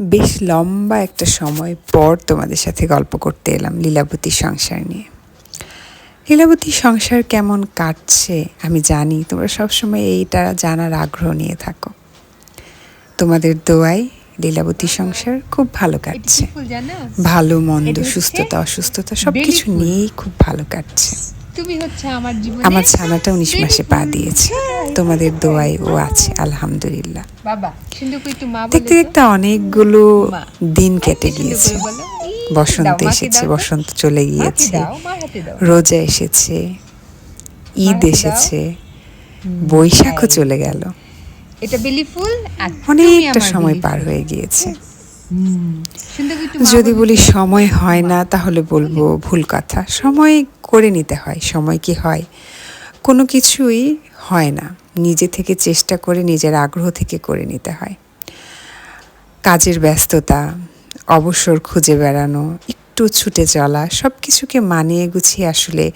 বেশ লম্বা একটা সময় পর তোমাদের সাথে গল্প করতে এলাম লীলাবতী সংসার নিয়ে। লীলাবতী সংসার কেমন কাটছে আমি জানি তোমরা সবসময় এইটা জানার আগ্রহ নিয়ে থাকো। তোমাদের দোয়ায় লীলাবতী সংসার খুব ভালো কাটছে। ভালো মন্দ সুস্থতা অসুস্থতা সব কিছু নিয়েই খুব ভালো কাটছে। আমার আমার ছানাটা উনিশ মাসে পা দিয়েছে। তোমাদের দোয়াই ও আছে আলহামদুলিল্লাহ। দেখতে দেখতে অনেকগুলো দিন কেটে গিয়েছে। বসন্ত এসেছে বসন্ত চলে গিয়েছে। রোজা এসেছে ঈদ এসেছে বৈশাখও চলে গেল। এটা বেলি ফুল অনেকটা সময় পার হয়ে গিয়েছে। যদি বলি সময় হয় না তাহলে বলব ভুল কথা। সময় করে নিতে হয় সময় কি হয়? কোনো কিছুই হয় না। নিজে থেকে চেষ্টা করে, নিজের আগ্রহ থেকে করে নিতে হয়। কাজের ব্যস্ততা, অবসর খুঁজে বেড়ানো, একটু ছুটে চলা সব কিছুকে মানিয়ে গুছিয়ে আসলে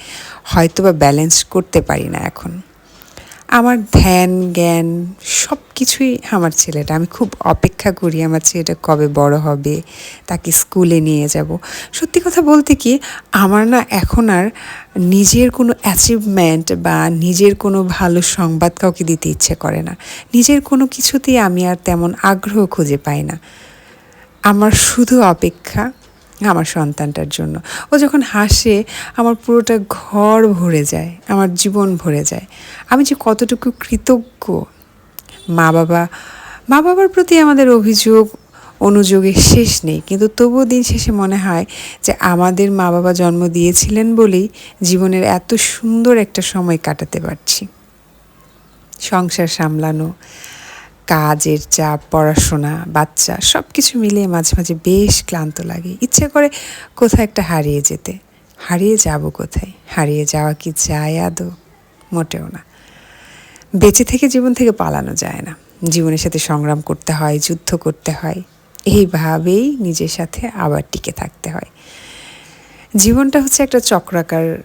হয়তো বা ব্যালেন্স করতে পারি না এখন। আমার ধ্যান, জ্ঞান সব কিছুই আমার ছেলেটা। আমি খুব অপেক্ষা করি আমার ছেলেটা কবে বড় হবে, তাকে স্কুলে নিয়ে যাব। সত্যি কথা বলতে কি, আমার না এখন আর নিজের কোনো অ্যাচিভমেন্ট বা নিজের কোনো ভালো সংবাদ কাউকে দিতে ইচ্ছে করে না। নিজের কোনো কিছুতেই আমি আর তেমন আগ্রহ খুঁজে পাই না। আমার শুধু অপেক্ষা আমার সন্তানটার জন্য। ও যখন হাসে, আমার পুরোটা ঘর ভরে যায়, আমার জীবন ভরে যায়। আমি যে কতটুকু কৃতজ্ঞ। মা বাবা মা বাবার প্রতি আমাদের অভিযোগ, অনুযোগের শেষ নেই। কিন্তু তবুও দিন শেষে মনে হয় যে আমাদের মা বাবা জন্ম দিয়েছিলেন বলেই জীবনের এত সুন্দর একটা সময় কাটাতে পারছি। সংসার সামলানো কাজের চাপ, পড়াশোনা, বাচ্চা সব কিছু মিলিয়ে মাঝে মাঝে বেশ ক্লান্ত লাগে। ইচ্ছে করে কোথাও একটা হারিয়ে যেতে। হারিয়ে যাব কোথায়? হারিয়ে যাওয়া কি যায় আদৌ? মোটেও না। বেঁচে থেকে জীবন থেকে পালানো যায় না। জীবনের সাথে সংগ্রাম করতে হয়, যুদ্ধ করতে হয়। এইভাবেই নিজের সাথে আবার টিকে থাকতে হয়। জীবনটা হচ্ছে একটা চক্রাকার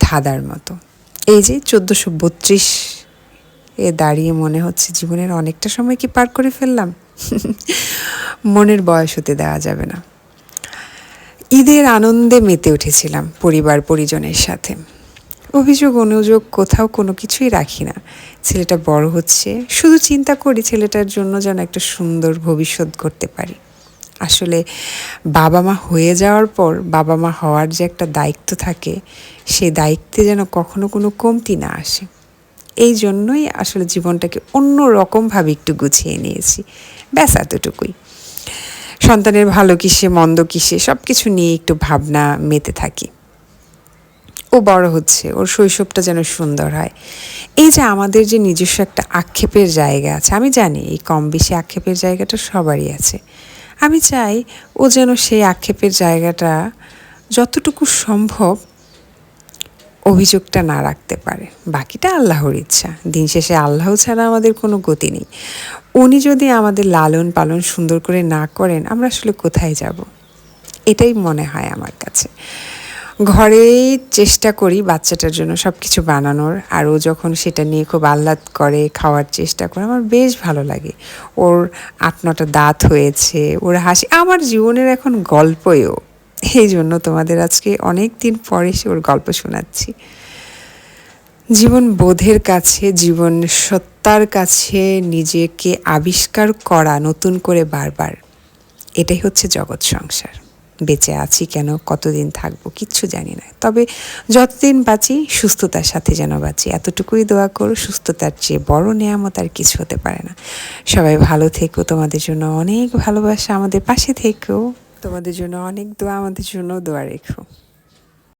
ধাঁধার মতো। এই যে চোদ্দোশো বত্রিশ এ দাঁড়িয়ে মনে হচ্ছে জীবনের অনেকটা সময় কি পার করে ফেললাম? মনের বয়স হতে দেওয়া যাবে না। ঈদের আনন্দে মেতে উঠেছিলাম পরিবার পরিজনের সাথে। অভিযোগ অনুযোগ কোথাও কোনো কিছুই রাখি না। ছেলেটা বড় হচ্ছে, শুধু চিন্তা করি ছেলেটার জন্য যেন একটা সুন্দর ভবিষ্যৎ করতে পারি। আসলে বাবা মা হয়ে যাওয়ার পর বাবা মা হওয়ার যে একটা দায়িত্ব থাকে সেই দায়িত্বে যেন কখনো কোনো কমতি না আসে। এই জন্যই আসলে জীবনটাকে অন্য রকমভাবে একটু গুছিয়ে নিয়েছি। ব্যাস এতটুকুই। সন্তানের ভালো কিসে, মন্দ কিসে সব কিছু নিয়ে একটু ভাবনা মেতে থাকি। ও বড় হচ্ছে, ওর শৈশবটা যেন সুন্দর হয়। এই যে আমাদের যে নিজস্ব একটা আক্ষেপের জায়গা আছে, আমি জানি এই কম বেশি আক্ষেপের জায়গাটা সবারই আছে। আমি চাই ও যেন সেই আক্ষেপের জায়গাটা যতটুকু সম্ভব অভিযোগটা না রাখতে পারে। বাকিটা আল্লাহর ইচ্ছা। দিন শেষে আল্লাহ ছাড়া আমাদের কোনো গতি নেই। উনি যদি আমাদের লালন পালন সুন্দর করে না করেন, আমরা আসলে কোথায় যাব? এটাই মনে হয় আমার কাছে। ঘরেই চেষ্টা করি বাচ্চাটার জন্য সব কিছু বানানোর। আর ও যখন সেটা নিয়ে খুব আহ্লাদ করে, খাওয়ার চেষ্টা করে, আমার বেশ ভালো লাগে। ওর আট নটা দাঁত হয়েছে, ওর হাসি, আমার জীবনের এখন গল্পও এই জন্য তোমাদের আজকে অনেক দিন পরে সে ওর গল্প শোনাচ্ছি। জীবন বোধের কাছে, জীবন সত্তার কাছে নিজেকে আবিষ্কার করা নতুন করে বারবার। এটাই হচ্ছে জগৎ সংসার। বেঁচে আছি কেন? কতদিন থাকব? কিচ্ছু জানি না। তবে যতদিন বাঁচি, সুস্থতার সাথে যেন বাঁচি। এতটুকুই দোয়া করো, সুস্থতার চেয়ে বড় নেয়ামত আর কিছু হতে পারে না। সবাই ভালো থেকো। তোমাদের জন্য অনেক ভালোবাসা আমাদের পাশে থেকো। তোমাদের জন্য অনেক দোয়া আমাদের জন্য দোয়া রেখো।